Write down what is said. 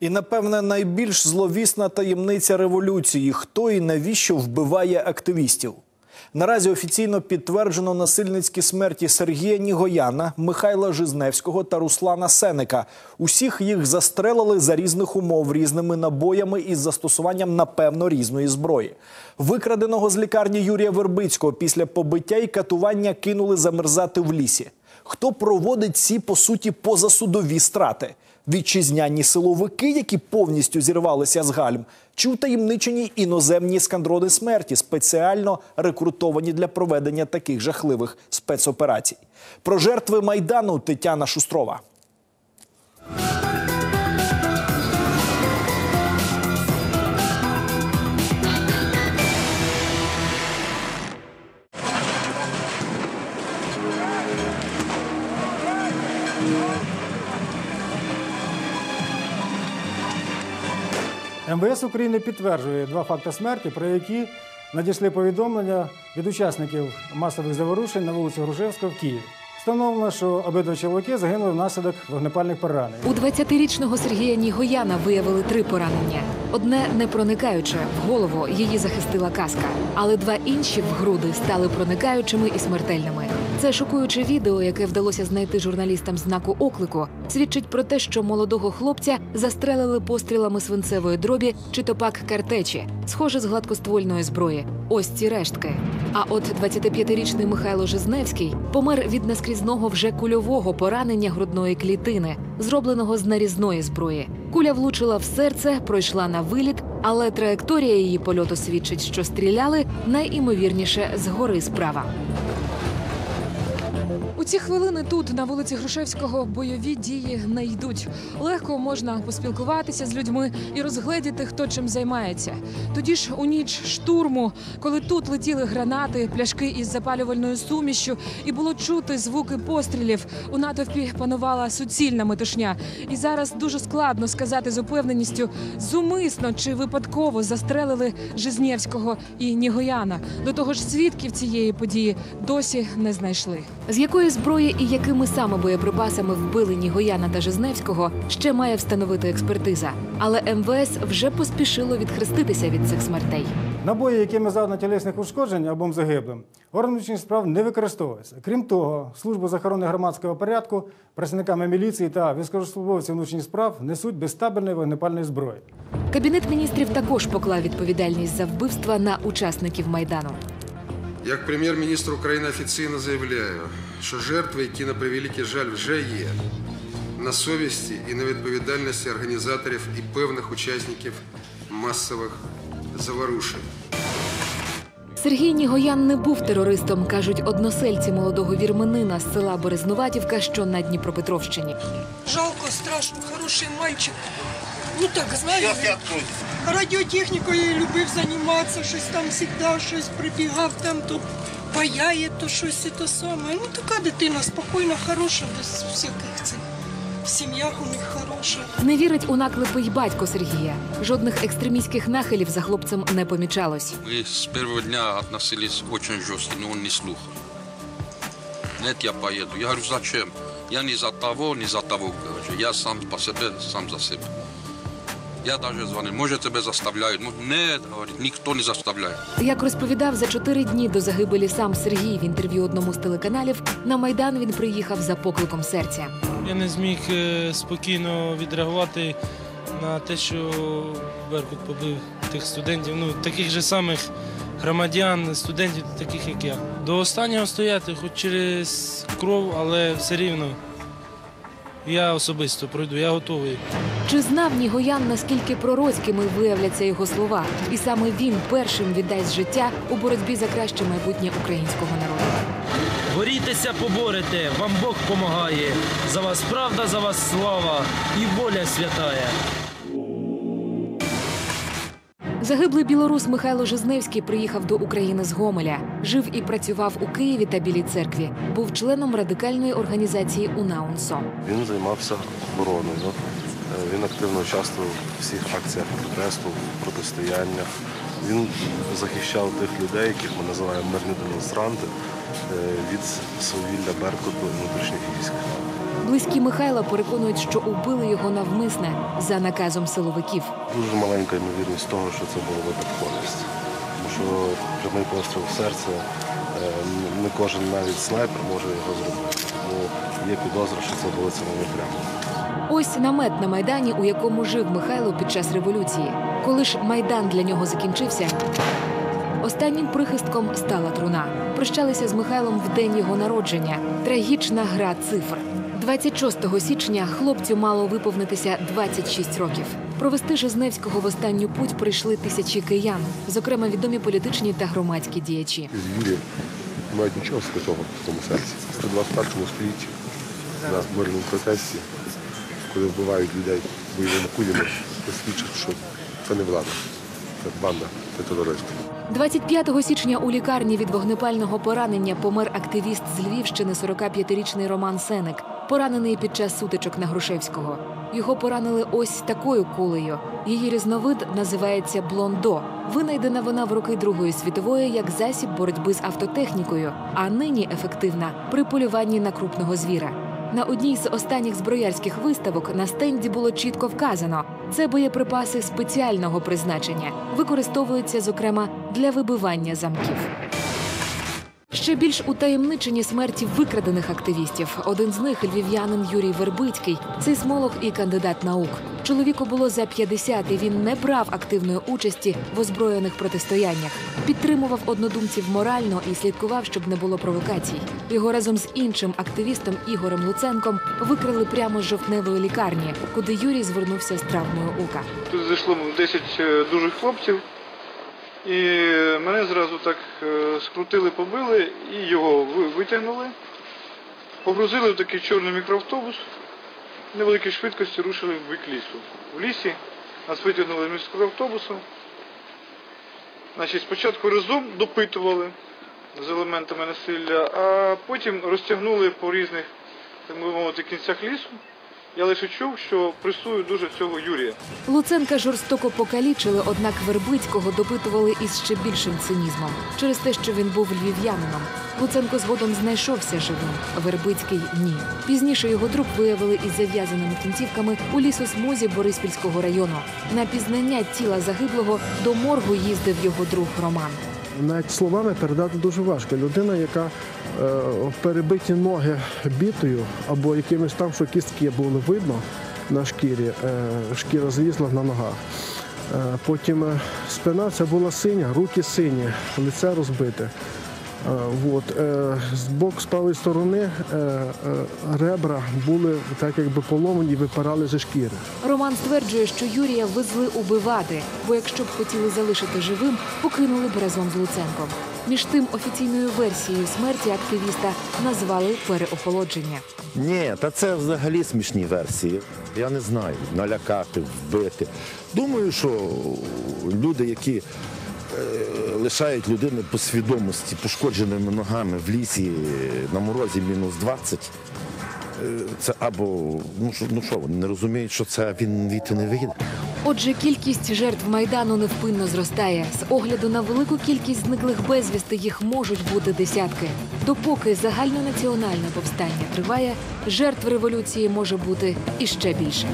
І напевне найбільш зловісна таємниця революції: хто і навіщо вбиває активістів. Наразі офіційно підтверджено насильницькі смерті Сергія Нігояна, Михайла Жизневського та Руслана Сеника. Усіх їх застрелили за різних умов різними набоями із застосуванням напевно різної зброї. Викраденого з лікарні Юрія Вербицького після побиття і катування кинули замерзати в лісі. Хто проводить ці по суті позасудові страти? Вітчизняні силовики, які повністю зірвалися з гальм, чи утаємничені іноземні скандрони смерті, спеціально рекрутовані для проведення таких жахливих спецоперацій. Про жертви майдану Тетяна Шустрова. МВС України підтверджує два факти смерті, про які надійшли повідомлення від учасників масових заворушень на вулиці Грушевського в Києві. Встановлено, що обидва чоловіки загинули внаслідок вогнепальних поранень. У 20-річного Сергія Нігояна виявили три поранення. Одне не проникаюче в голову її захистила каска, але два інші в груди стали проникаючими і смертельними. Це шокуюче відео, яке вдалося знайти журналістам знаку оклику, свідчить про те, що молодого хлопця застрелили пострілами свинцевої дробі чи топак картечі, схоже з гладкоствольної зброї. Ось ці рештки. А от 25-річний Михайло Жизневський помер від наскрізного вже кульового поранення грудної клітини, зробленого з нарізної зброї. Куля влучила в серце, пройшла на виліт, але траєкторія її польоту свідчить, що стріляли найімовірніше згори справа. Ці хвилини тут, на вулиці Грушевського, бойові дії не йдуть. Легко можна поспілкуватися з людьми і розгледіти, хто чим займається. Тоді ж у ніч штурму, коли тут летіли гранати, пляшки із запалювальною сумішю, і було чути звуки пострілів. У натовпі панувала суцільна метушня. І зараз дуже складно сказати з упевненістю, зумисно чи випадково застрелили Жизнєвського і Нігояна. До того ж, свідків цієї події досі не знайшли. З якої зброї і якими саме боєприпасами вбили Нігояна та Жизневського, ще має встановити експертиза. Але МВС вже поспішило відхреститися від цих смертей. Набої, якими завдано тілесних ушкоджень або загиблим, орган внутрішніх справ не використовується. Крім того, службу з охорони громадського порядку працівниками міліції та військовослужбовців внутрішніх справ несуть без табельної вогнепальної зброї. Кабінет міністрів також поклав відповідальність за вбивства на учасників майдану. Як прем'єр-міністр України офіційно заявляю, що жертви, які на превеликий жаль вже є, на совісті і на відповідальності організаторів і певних учасників масових заворушень. Сергій Нігоян не був терористом, кажуть односельці молодого вірменина з села Березнуватівка, що на Дніпропетровщині. Жалко, страшно, хороший мальчик. Ну так, знаєте, радіотехнікою любив займатися, щось там завжди щось прибігав, там то паяє, то щось і то саме. Ну така дитина спокійна, хороша, без всяких цих. В сім'ях у них хороша. Не вірить у наклепи й батько Сергія. Жодних екстремістських нахилів за хлопцем не помічалось. Мы с первого дня относились очень жестко, но он не слухал. Нет, я поеду. Я говорю, зачем? Я не за того, не за того. Говорю. Я сам по себе, сам за себя. Я даже звонил, может тебя заставляют? Ну, Нет, говорит, никто не заставляет. Як розповідав за чотири дні до загибелі сам Сергій в інтерв'ю одному з телеканалів, на майдан він приїхав за покликом серця. Я не зміг е, спокійно відреагувати на те, що Беркут побив тих студентів, ну таких же самих громадян, студентів, таких як я. До останнього стояти, хоч через кров, але все рівно. Я особисто пройду, я готовий. Чи знав Нігоян, наскільки пророцькими виявляться його слова, і саме він першим віддасть життя у боротьбі за краще майбутнє українського народу? Борітеся, поборете, вам Бог помагає. За вас правда, за вас слава і воля святая. Загиблий білорус Михайло Жизневський приїхав до України з Гомеля. Жив і працював у Києві та Білій церкві. Був членом радикальної організації УНАУНСО. Він займався обороною. Е, Він активно участвував у всіх акціях протесту, протистояннях. Він захищав тих людей, яких ми називаємо мирні демонстранти, е, від свавілля Беркуту і внутрішніх військ. Близькі Михайла переконують, що убили його навмисне за наказом силовиків. Дуже маленька ймовірність того, що це була випадковість. Тому що прямий постріл в серце, е, не кожен навіть снайпер може його зробити. Тому є підозра, що це було цілими прямо. Ось намет на майдані, у якому жив Михайло під час революції. Коли ж майдан для нього закінчився, останнім прихистком стала труна. Прощалися з Михайлом в день його народження. Трагічна гра цифр. 26 січня хлопцю мало виповнитися 26 років. Провести Жизневського в останню путь прийшли тисячі киян, зокрема відомі політичні та громадські діячі. Юрій не мають нічого святого в тому серці. У 21 столітті на мирному протесті, коли вбивають людей бойовими кулями, це свідчить, що це не влада, це банда, це терористи. 25 січня у лікарні від вогнепального поранення помер активіст з Львівщини 45-річний Роман Сеник, поранений під час сутичок на Грушевського. Його поранили ось такою кулею. Її різновид називається блондо. Винайдена вона в роки Другої світової як засіб боротьби з автотехнікою, а нині ефективна при полюванні на крупного звіра. На одній з останніх зброярських виставок на стенді було чітко вказано: це боєприпаси спеціального призначення, використовуються зокрема для вибивання замків. Ще більш утаємничені смерті викрадених активістів. Один з них львів'янин Юрій Вербицький, сейсмолог і кандидат наук. Чоловіку було за 50, і він не брав активної участі в озброєних протистояннях. Підтримував однодумців морально і слідкував, щоб не було провокацій. Його разом з іншим активістом Ігорем Луценком викрили прямо з жовтневої лікарні, куди Юрій звернувся з травмою ока. Тут зайшло 10 дужих хлопців, і мене зразу так е, скрутили, побили і його витягнули, погрузили в такий чорний мікроавтобус, невеликій швидкості рушили в бік лісу. В лісі нас витягнули з мікроавтобусу. Значить, спочатку разом допитували з елементами насилля, а потім розтягнули по різних, так би мовити, кінцях лісу. Я лише чув, що пресую дуже цього Юрія. Луценка жорстоко покалічили, однак Вербицького допитували із ще більшим цинізмом через те, що він був львів'янином. Луценко згодом знайшовся живим. Вербицький ні. Пізніше його труп виявили із зав'язаними кінцівками у лісосмузі Бориспільського району. На пізнання тіла загиблого до моргу їздив його друг Роман. Навіть словами передати дуже важко. Людина, яка е, перебиті ноги бітою або якимось там, що кістки було видно на шкірі, е, шкіра злізла на ногах. Е, потім спина ця була синя, руки сині, лице розбите. Е, от, е, з боку з правої сторони е, ребра були так якби поломані і випирали зі шкіри. Роман стверджує, що Юрія везли убивати, бо якщо б хотіли залишити живим, покинули б разом з Луценком. Між тим, офіційною версією смерті активіста назвали переохолодження. Ні, та це взагалі смішні версії. Я не знаю, налякати, вбити. Думаю, що люди, які лишають людини по свідомості пошкодженими ногами в лісі е, на морозі мінус 20, е, це або ну що, ну що, вони не розуміють, що це він віти не вийде. Отже, кількість жертв майдану невпинно зростає. З огляду на велику кількість зниклих безвісти їх можуть бути десятки. Допоки загальнонаціональне повстання триває, жертв революції може бути іще більше.